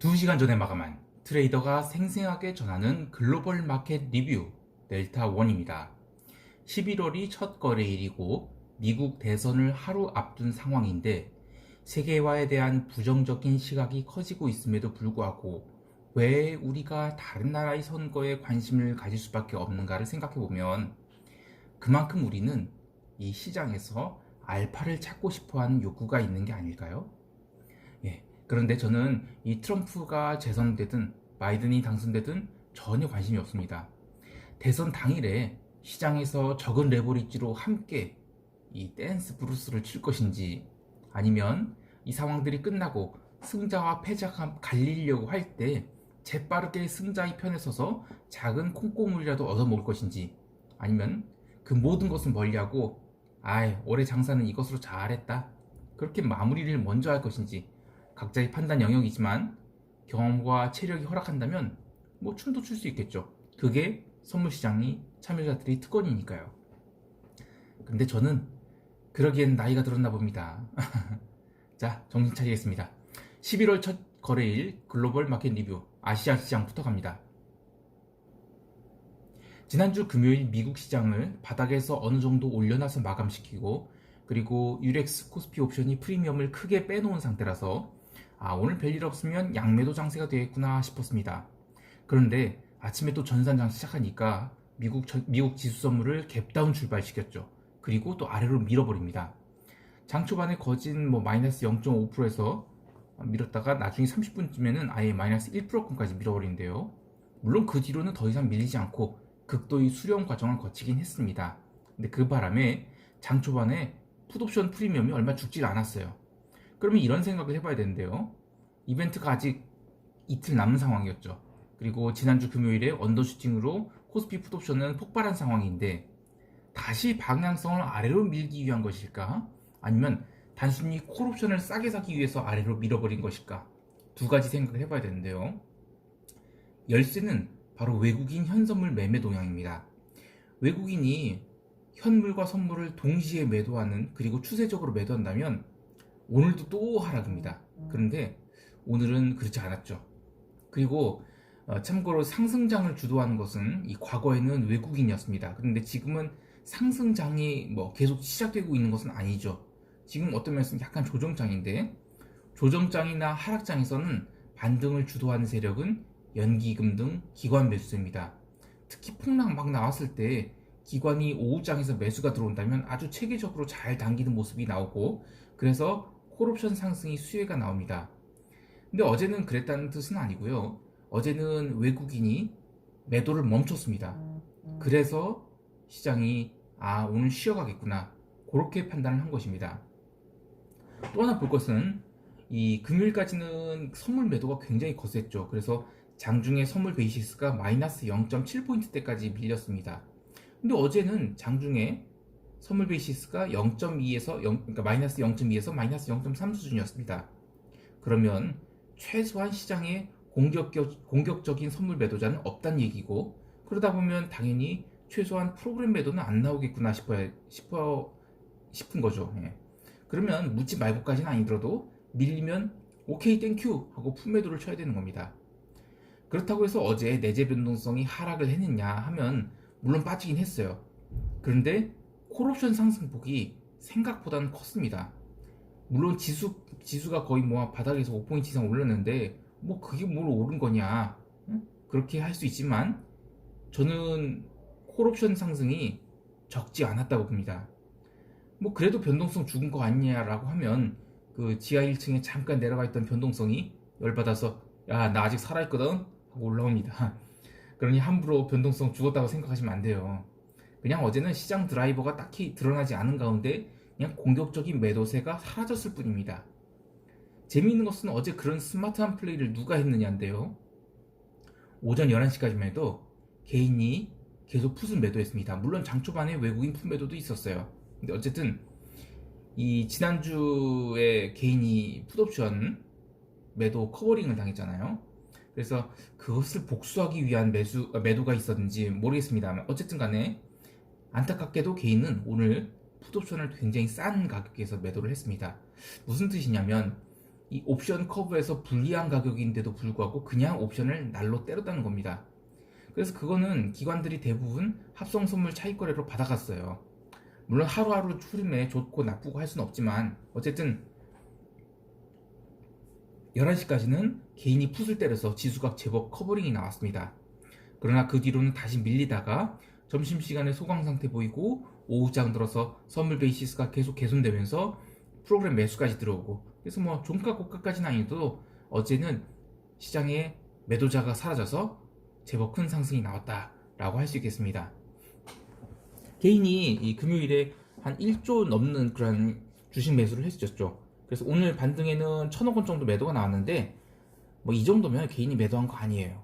2시간 전에 마감한 트레이더가 생생하게 전하는 글로벌 마켓 리뷰 델타1입니다. 11월이 첫 거래일이고 미국 대선을 하루 앞둔 상황인데 세계화에 대한 부정적인 시각이 커지고 있음에도 불구하고 왜 우리가 다른 나라의 선거에 관심을 가질 수밖에 없는가를 생각해 보면 그만큼 우리는 이 시장에서 알파를 찾고 싶어 하는 욕구가 있는 게 아닐까요? 예. 그런데 저는 이 트럼프가 재선되든 바이든이 당선되든 전혀 관심이 없습니다. 대선 당일에 시장에서 적은 레버리지로 함께 이 댄스 브루스를 칠 것인지 아니면 이 상황들이 끝나고 승자와 패자가 갈리려고 할 때 재빠르게 승자의 편에 서서 작은 콩고물이라도 얻어먹을 것인지 아니면 그 모든 것은 멀리하고 아이 올해 장사는 이것으로 잘했다 그렇게 마무리를 먼저 할 것인지 각자의 판단 영역이지만 경험과 체력이 허락한다면 뭐 춤도 출 수 있겠죠. 그게 선물 시장이 참여자들이 특권이니까요. 근데 저는 그러기엔 나이가 들었나 봅니다. 자 정신 차리겠습니다. 11월 첫 거래일 글로벌 마켓 리뷰 아시아 시장부터 갑니다. 지난주 금요일 미국 시장을 바닥에서 어느 정도 올려놔서 마감시키고 그리고 유렉스 코스피 옵션이 프리미엄을 크게 빼놓은 상태라서 아 오늘 별일 없으면 양매도 장세가 되겠구나 싶었습니다. 그런데 아침에 또 전산 장세 시작하니까 미국 저- 미국 지수 선물을 갭다운 출발시켰죠. 그리고 또 아래로 밀어버립니다. 장 초반에 거진 뭐 마이너스 0.5%에서 밀었다가 나중에 30분쯤에는 아예 마이너스 1%까지 밀어버리는데요. 물론 그 뒤로는 더 이상 밀리지 않고 극도의 수렴 과정을 거치긴 했습니다. 근데 그 바람에 장 초반에 풋옵션 프리미엄이 얼마 죽질 않았어요. 그러면 이런 생각을 해봐야 되는데요. 이벤트가 아직 이틀 남은 상황이었죠. 그리고 지난주 금요일에 언더슈팅으로 코스피 풋옵션은 폭발한 상황인데 다시 방향성을 아래로 밀기 위한 것일까? 아니면 단순히 콜옵션을 싸게 사기 위해서 아래로 밀어버린 것일까? 두 가지 생각을 해봐야 되는데요. 열쇠는 바로 외국인 현선물 매매 동향입니다. 외국인이 현물과 선물을 동시에 매도하는 그리고 추세적으로 매도한다면 오늘도 또 하락입니다. 그런데 오늘은 그렇지 않았죠. 그리고 어, 참고로 상승장을 주도하는 것은 이 과거에는 외국인이었습니다. 그런데 지금은 상승장이 뭐 계속 시작되고 있는 것은 아니죠. 지금 어떤 면에서는 약간 조정장인데 조정장이나 하락장에서는 반등을 주도하는 세력은 연기금 등 기관 매수세입니다. 특히 폭락 막 나왔을 때 기관이 오후장에서 매수가 들어온다면 아주 체계적으로 잘 당기는 모습이 나오고 그래서 콜옵션 상승이 수혜가 나옵니다. 근데 어제는 그랬다는 뜻은 아니고요. 어제는 외국인이 매도를 멈췄습니다. 그래서 시장이 아 오늘 쉬어가겠구나 그렇게 판단을 한 것입니다. 또 하나 볼 것은 이 금요일까지는 선물 매도가 굉장히 거셌죠. 그래서 장중에 선물 베이시스가 마이너스 0.7포인트 대까지 밀렸습니다. 근데 어제는 장중에 선물 베이시스가 0.2에서 0, 그러니까 마이너스 0.2에서 마이너스 0.3 수준이었습니다. 그러면 최소한 시장에 공격적, 공격적인 선물 매도자는 없다는 얘기고 그러다 보면 당연히 최소한 프로그램 매도는 안 나오겠구나 싶어 싶어 싶은 거죠. 예. 그러면 묻지 말고까지는 아니더라도 밀리면 오케이 땡큐 하고 풀매도를 쳐야 되는 겁니다. 그렇다고 해서 어제 내재 변동성이 하락을 했느냐 하면 물론 빠지긴 했어요. 그런데 콜옵션 상승폭이 생각보다는 컸습니다. 물론 지수 지수가 거의 뭐 바닥에서 5포인트 이상 올랐는데 뭐 그게 뭘 오른 거냐 응? 그렇게 할 수 있지만 저는 콜옵션 상승이 적지 않았다고 봅니다. 뭐 그래도 변동성 죽은 거 아니냐라고 하면 그 지하 1층에 잠깐 내려가 있던 변동성이 열받아서 야 나 아직 살아있거든 하고 올라옵니다. 그러니 함부로 변동성 죽었다고 생각하시면 안 돼요. 그냥 어제는 시장 드라이버가 딱히 드러나지 않은 가운데 그냥 공격적인 매도세가 사라졌을 뿐입니다. 재미있는 것은 어제 그런 스마트한 플레이를 누가 했느냐인데요. 오전 11시까지만 해도 개인이 계속 풋을 매도했습니다. 물론 장 초반에 외국인 풋 매도도 있었어요. 근데 어쨌든 이 지난주에 개인이 풋옵션 매도 커버링을 당했잖아요. 그래서 그것을 복수하기 위한 매수, 아, 매도가 있었는지 모르겠습니다만 어쨌든 간에 안타깝게도 개인은 오늘 풋옵션을 굉장히 싼 가격에서 매도를 했습니다. 무슨 뜻이냐면 이 옵션 커브에서 불리한 가격인데도 불구하고 그냥 옵션을 날로 때렸다는 겁니다. 그래서 그거는 기관들이 대부분 합성 선물 차익 거래로 받아갔어요. 물론 하루하루 추림에 좋고 나쁘고 할 수는 없지만 어쨌든 11시까지는 개인이 풋을 때려서 지수가 제법 커버링이 나왔습니다. 그러나 그 뒤로는 다시 밀리다가 점심시간에 소강 상태 보이고 오후장 들어서 선물 베이시스가 계속 개선되면서 프로그램 매수까지 들어오고 그래서 뭐 종가 고가까지는 아니어도 어제는 시장에 매도자가 사라져서 제법 큰 상승이 나왔다라고 할 수 있겠습니다. 개인이 이 금요일에 한 1조 넘는 그런 주식 매수를 했었죠. 그래서 오늘 반등에는 천억 원 정도 매도가 나왔는데 뭐 이 정도면 개인이 매도한 거 아니에요.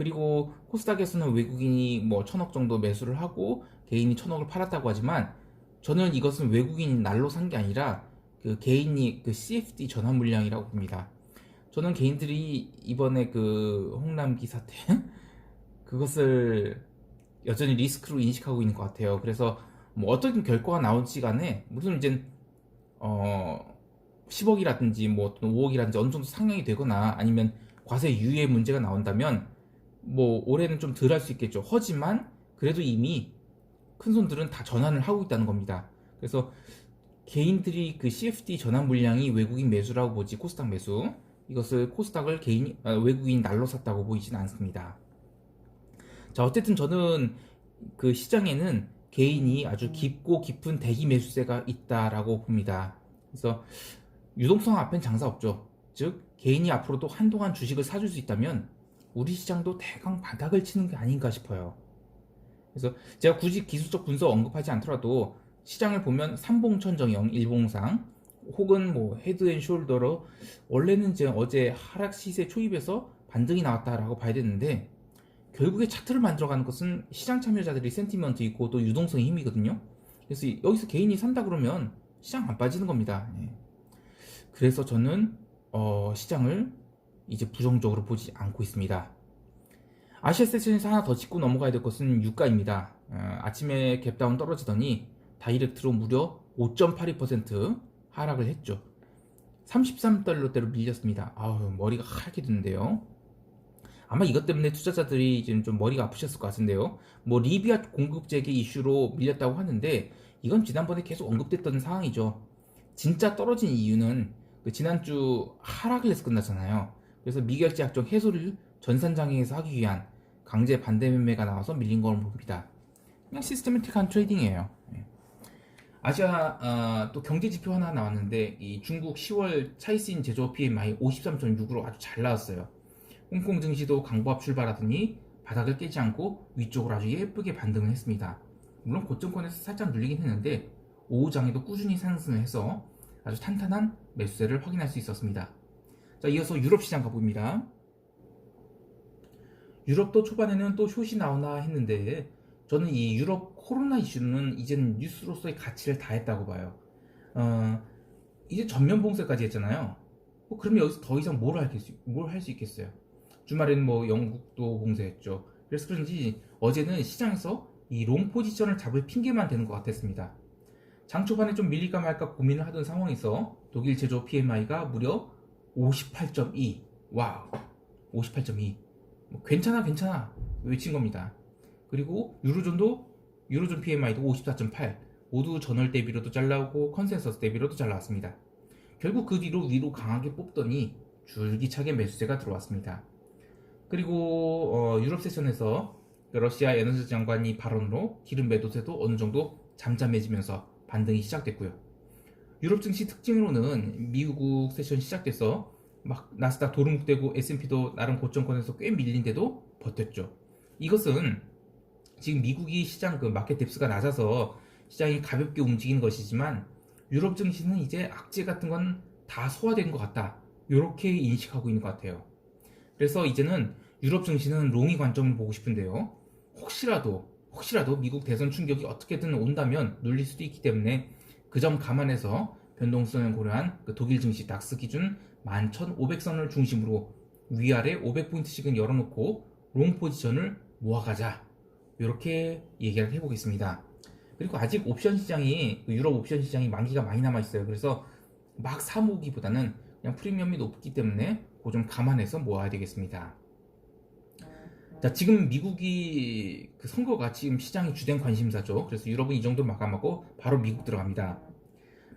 그리고 코스닥에서는 외국인이 뭐 천억 정도 매수를 하고 개인이 천억을 팔았다고 하지만 저는 이것은 외국인이 날로 산 게 아니라 그 개인이 그 CFD 전환 물량이라고 봅니다. 저는 개인들이 이번에 그 홍남기 사태 그것을 여전히 리스크로 인식하고 있는 것 같아요. 그래서 뭐 어떤 결과가 나올지 간에 무슨 이제 어 10억이라든지 뭐 5억이라든지 어느 정도 상향이 되거나 아니면 과세 유예 문제가 나온다면 뭐 올해는 좀 덜 할 수 있겠죠. 하지만 그래도 이미 큰 손들은 다 전환을 하고 있다는 겁니다. 그래서 개인들이 그 CFD 전환 물량이 외국인 매수라고 보지 코스닥 매수 이것을 코스닥을 개인 아, 외국인 날로 샀다고 보이진 않습니다. 자 어쨌든 저는 그 시장에는 개인이 아주 깊고 깊은 대기 매수세가 있다라고 봅니다. 그래서 유동성 앞엔 장사 없죠. 즉 개인이 앞으로도 한동안 주식을 사줄 수 있다면 우리 시장도 대강 바닥을 치는 게 아닌가 싶어요. 그래서 제가 굳이 기술적 분석 언급하지 않더라도 시장을 보면 삼봉천정형 일봉상 혹은 뭐 헤드앤숄더로 원래는 이제 어제 하락 시세 초입에서 반등이 나왔다라고 봐야 되는데 결국에 차트를 만들어가는 것은 시장 참여자들이 센티먼트 있고 또 유동성의 힘이거든요. 그래서 여기서 개인이 산다 그러면 시장 안 빠지는 겁니다. 예. 그래서 저는 어, 시장을 이제 부정적으로 보지 않고 있습니다. 아시아 세션에서 하나 더 짚고 넘어가야 될 것은 유가입니다. 어, 아침에 갭다운 떨어지더니 다이렉트로 무려 5.82% 하락을 했죠. 33달러대로 밀렸습니다. 아우 머리가 하얗게 됐는데요. 아마 이것 때문에 투자자들이 지금 좀 머리가 아프셨을 것 같은데요. 뭐 리비아 공급 재개 이슈로 밀렸다고 하는데 이건 지난번에 계속 언급됐던 상황이죠. 진짜 떨어진 이유는 그 지난주 하락을 해서 끝났잖아요. 그래서 미결제 약정 해소를 전산장에서 하기 위한 강제 반대 매매가 나와서 밀린 걸 봅니다. 그냥 시스테매틱한 트레이딩이에요. 예. 아시아 어, 또 경제 지표 하나 나왔는데 이 중국 10월 차이스인 제조 PMI 53.6으로 아주 잘 나왔어요. 홍콩 증시도 강보합 출발하더니 바닥을 깨지 않고 위쪽으로 아주 예쁘게 반등을 했습니다. 물론 고점권에서 살짝 눌리긴 했는데 오후장에도 꾸준히 상승을 해서 아주 탄탄한 매수세를 확인할 수 있었습니다. 자, 이어서 유럽 시장 가봅니다. 유럽도 초반에는 또 숏이 나오나 했는데 저는 이 유럽 코로나 이슈는 이제는 뉴스로서의 가치를 다했다고 봐요. 어, 이제 전면 봉쇄까지 했잖아요. 뭐 그러면 여기서 더 이상 뭘 할수 있겠어요? 주말에는 뭐 영국도 봉쇄했죠. 그래서 그런지 어제는 시장에서 이 롱 포지션을 잡을 핑계만 되는 것 같았습니다. 장 초반에 좀 밀릴까 말까 고민을 하던 상황에서 독일 제조 PMI가 무려 58.2. 와우. 58.2. 뭐 괜찮아, 괜찮아. 외친 겁니다. 그리고 유로존도 유로존 PMI도 54.8. 모두 전월 대비로도 잘 나오고 컨센서스 대비로도 잘 나왔습니다. 결국 그 뒤로 위로 강하게 뽑더니 줄기차게 매수세가 들어왔습니다. 그리고 어, 유럽 세션에서 러시아 에너지 장관이 발언으로 기름 매도세도 어느 정도 잠잠해지면서 반등이 시작됐고요. 유럽 증시 특징으로는 미국 세션 시작돼서 막 나스닥 도루묵되고 S&P도 나름 고점권에서 꽤 밀린데도 버텼죠. 이것은 지금 미국이 시장 그 마켓 뎁스가 낮아서 시장이 가볍게 움직이는 것이지만 유럽 증시는 이제 악재 같은 건 다 소화된 것 같다. 이렇게 인식하고 있는 것 같아요. 그래서 이제는 유럽 증시는 롱이 관점을 보고 싶은데요. 혹시라도 혹시라도 미국 대선 충격이 어떻게든 온다면 눌릴 수도 있기 때문에 그 점 감안해서 변동성을 고려한 그 독일 증시 닥스 기준 11,500선을 중심으로 위아래 500포인트씩은 열어놓고 롱 포지션을 모아가자 이렇게 얘기를 해보겠습니다. 그리고 아직 옵션 시장이 그 유럽 옵션 시장이 만기가 많이 남아 있어요. 그래서 막 사모기보다는 그냥 프리미엄이 높기 때문에 그거 좀 감안해서 모아야 되겠습니다. 자, 지금 미국이 그 선거가 지금 시장의 주된 관심사죠. 그래서 유럽은 이 정도 마감하고 바로 미국 들어갑니다.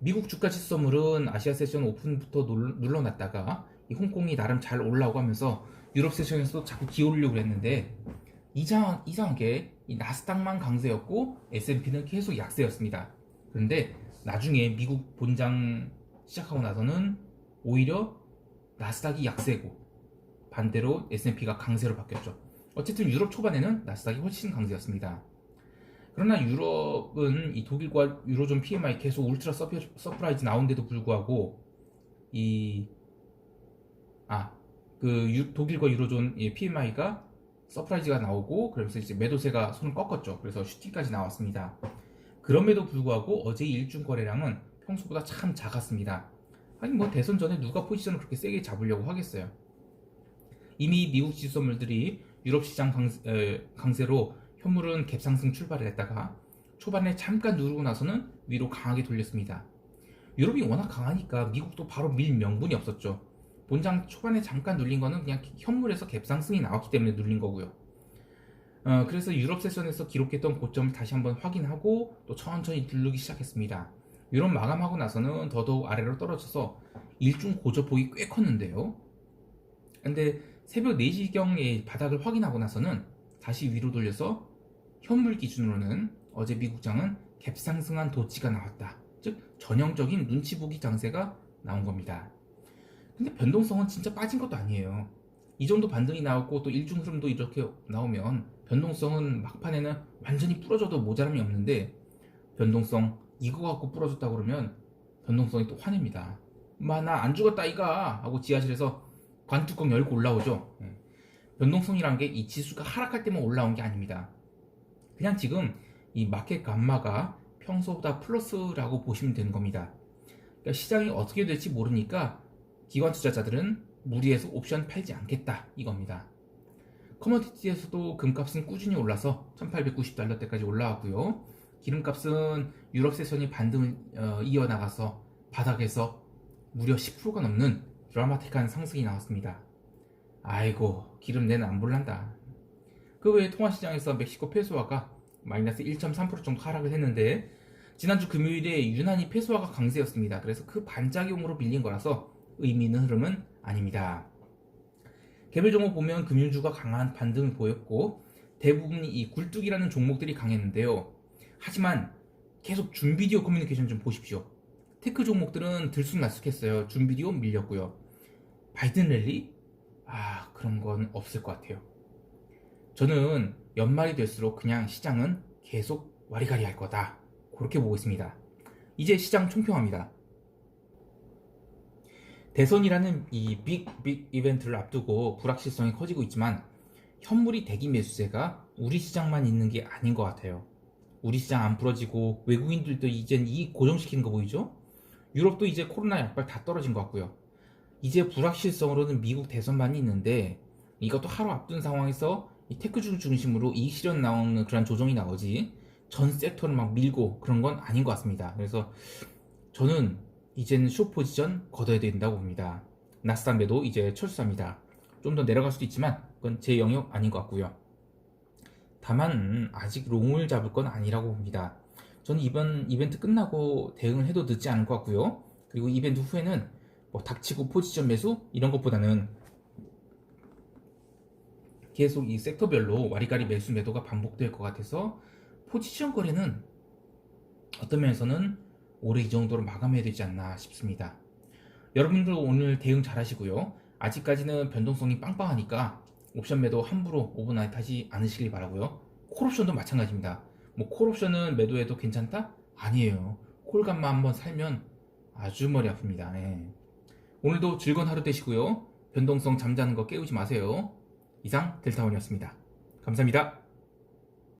미국 주가 지수물은 아시아 세션 오픈부터 눌- 눌러놨다가 이 홍콩이 나름 잘 올라오고 하면서 유럽 세션에서도 자꾸 기어오르려고 했는데 이상, 이상하게 이 나스닥만 강세였고 S&P는 계속 약세였습니다. 그런데 나중에 미국 본장 시작하고 나서는 오히려 나스닥이 약세고 반대로 S&P가 강세로 바뀌었죠. 어쨌든 유럽 초반에는 나스닥이 훨씬 강세였습니다. 그러나 유럽은 이 독일과 유로존 PMI 계속 울트라 서프, 서프라이즈 나온데도 불구하고 이 아, 그 유- 독일과 유로존 PMI가 서프라이즈가 나오고 그러면서 이제 매도세가 손을 꺾었죠. 그래서 슈팅까지 나왔습니다. 그럼에도 불구하고 어제 일중 거래량은 평소보다 참 작았습니다. 아니 뭐 대선 전에 누가 포지션을 그렇게 세게 잡으려고 하겠어요. 이미 미국 지수 선물들이 유럽 시장 강세, 에, 강세 로 현물은 갭상승 출발을 했다가 초반에 잠깐 누르고 나서는 위로 강하게 돌렸습니다. 유럽이 워낙 강하니까 미국도 바로 밀 명분이 없었죠. 본장 초반에 잠깐 눌린 거는 그냥 현물에서 갭상승이 나왔기 때문에 눌린 거고요. 어, 그래서 유럽 세션에서 기록했던 고점을 다시 한번 확인하고 또 천천히 누르기 시작했습니다. 유럽 마감하고 나서는 더더욱 아래로 떨어져서 일중 고저폭이 꽤 컸는데요. 근데 새벽 4시경에 바닥을 확인하고 나서는 다시 위로 돌려서 현물 기준으로는 어제 미국장은 갭상승한 도치가 나왔다. 즉 전형적인 눈치 보기 장세가 나온 겁니다. 근데 변동성은 진짜 빠진 것도 아니에요. 이 정도 반등이 나오고 또 일중 흐름도 이렇게 나오면 변동성은 막판에는 완전히 부러져도 모자람이 없는데 변동성 이거 갖고 부러졌다 그러면 변동성이 또 화냅니다. 마나 안 죽었다 이가 하고 지하실에서 관뚜껑 열고 올라오죠. 예. 변동성이란 게이 지수가 하락할 때만 올라온 게 아닙니다. 그냥 지금 이 마켓 감마가 평소보다 플러스라고 보시면 되는 겁니다. 그러니까 시장이 어떻게 될지 모르니까 기관 투자자들은 무리해서 옵션 팔지 않겠다 이겁니다. 커머디티에서도 금값은 꾸준히 올라서 1890달러대까지 올라왔고요. 기름값은 유럽 세션이 반등을 어, 이어나가서 바닥에서 무려 10%가 넘는 드라마틱한 상승이 나왔습니다. 아이고 기름 내는 안 볼란다. 그 외에 통화시장에서 멕시코 페소화가 마이너스 1.3% 정도 하락을 했는데 지난주 금요일에 유난히 페소화가 강세였습니다. 그래서 그 반작용으로 밀린 거라서 의미 있는 흐름은 아닙니다. 개별 종목 보면 금융주가 강한 반등을 보였고 대부분이 이 굴뚝이라는 종목들이 강했는데요. 하지만 계속 준비디오 커뮤니케이션 좀 보십시오. 테크 종목들은 들쑥날쑥했어요. 준비디오 밀렸고요. 바이든 랠리? 아 그런 건 없을 것 같아요. 저는 연말이 될수록 그냥 시장은 계속 와리가리 할 거다. 그렇게 보고 있습니다. 이제 시장 총평합니다. 대선이라는 이 빅 빅 이벤트를 앞두고 불확실성이 커지고 있지만 현물이 대기 매수세가 우리 시장만 있는 게 아닌 것 같아요. 우리 시장 안 풀어지고 외국인들도 이젠 이 고정시키는 거 보이죠? 유럽도 이제 코로나 약발 다 떨어진 것 같고요. 이제 불확실성으로는 미국 대선만이 있는데 이것도 하루 앞둔 상황에서 이 테크주 중심으로 이익 실현 나오는 그런 조정이 나오지 전 섹터를 막 밀고 그런 건 아닌 것 같습니다. 그래서 저는 이제는 쇼 포지션 걷어야 된다고 봅니다. 나스닥 매도 이제 철수합니다. 좀 더 내려갈 수도 있지만 그건 제 영역 아닌 것 같고요. 다만 아직 롱을 잡을 건 아니라고 봅니다. 저는 이번 이벤트 끝나고 대응을 해도 늦지 않을 것 같고요. 그리고 이벤트 후에는 뭐 닥치고 포지션 매수 이런 것보다는 계속 이 섹터별로 와리가리 매수 매도가 반복될 것 같아서 포지션 거래는 어떤 면에서는 올해 이 정도로 마감해야 되지 않나 싶습니다. 여러분들 오늘 대응 잘 하시고요. 아직까지는 변동성이 빵빵하니까 옵션 매도 함부로 오버나잇 하지 않으시길 바라고요. 콜옵션도 마찬가지입니다. 뭐 콜옵션은 매도해도 괜찮다? 아니에요. 콜감만 한번 살면 아주 머리 아픕니다. 예. 오늘도 즐거운 하루 되시고요. 변동성 잠자는 거 깨우지 마세요. 이상 델타원이었습니다. 감사합니다.